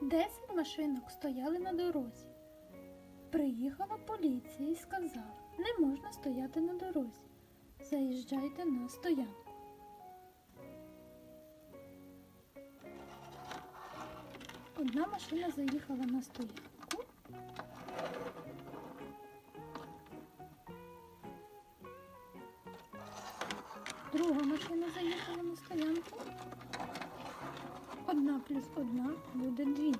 Десять машинок стояли на дорозі. Приїхала поліція і сказала, не можна стояти на дорозі. Заїжджайте на стоянку. Одна машина заїхала на стоянку. Друга машина заїхала на стоянку. Одна плюс одна буде дві.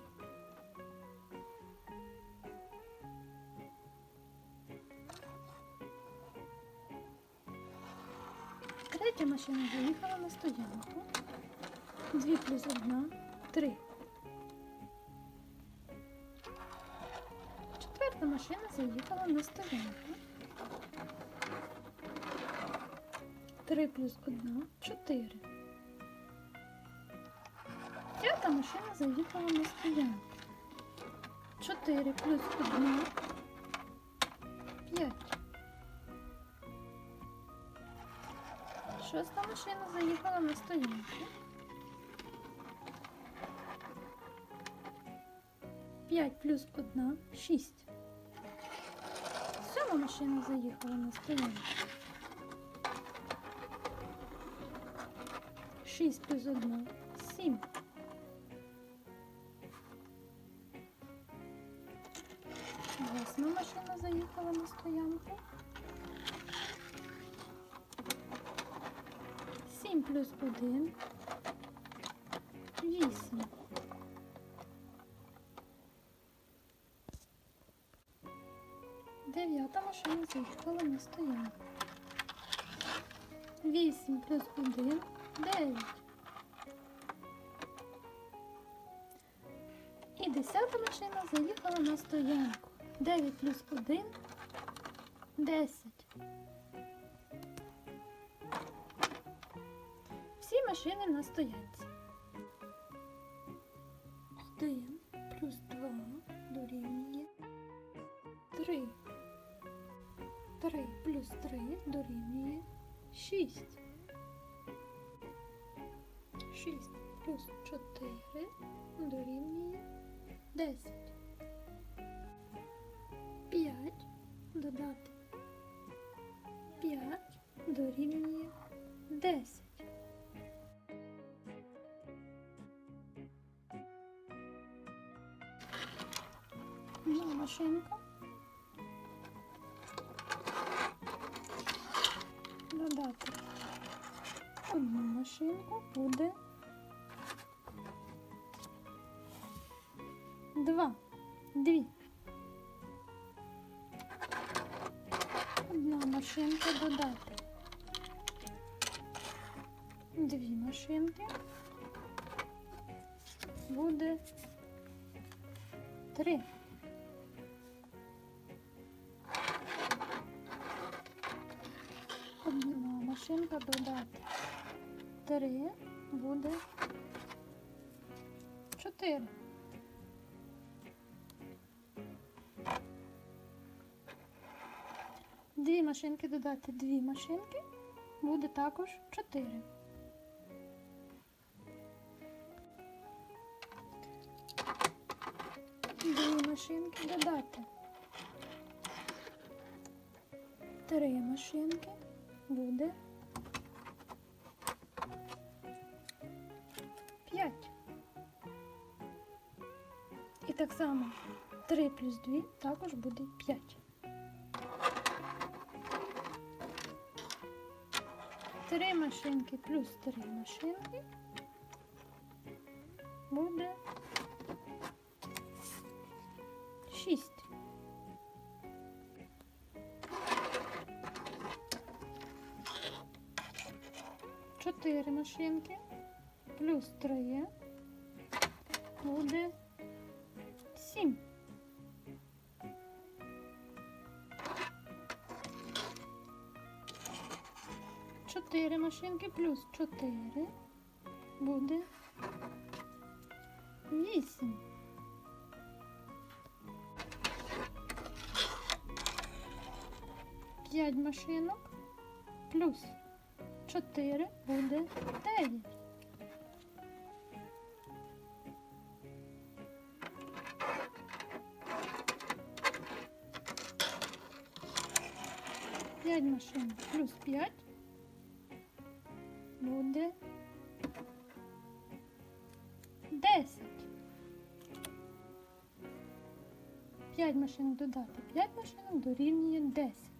Третя машина заїхала на стоянку. Дві плюс одна три. Четверта машина заїхала на стоянку. Три плюс одна чотири. П'ята машина заїхала на стоянку. Чотири плюс одна п'ять. Шоста машина заїхала на стоянку. П'ять плюс одна шість. Сьома машина заїхала на стоянку. Шість плюс одна сім. Восьма машина заїхала на стоянку. Сім плюс один. Вісім. Дев'ята машина заїхала на стоянку. Вісім плюс один. Дев'ять. І десята машина заїхала на стоянку. 9 плюс 1 10. Всі машини на стоянці. 1 плюс 2 дорівнює 3. 3 плюс 3 дорівнює 6. 6 плюс 4 дорівнює 10. Дорівнює 10. Ну, машинка. Додати одну машинку буде два. Дві. Одна машинка додати. Дві машинки. Буде три. Одна машинка додати. Три буде чотири. Дві машинки додати дві машинки буде також чотири. Машинки додати. Три машинки буде п'ять. І так само 3 плюс 2 також буде 5. Три машинки плюс три машинки буде шість. Чотири машинки плюс три буде сім. Чотири машинки плюс чотири буде вісім. 5 машинок плюс 4 буде 9. П'ять машинок плюс п'ять буде 10. 5 машинок додати п'ять машинок дорівнює 10.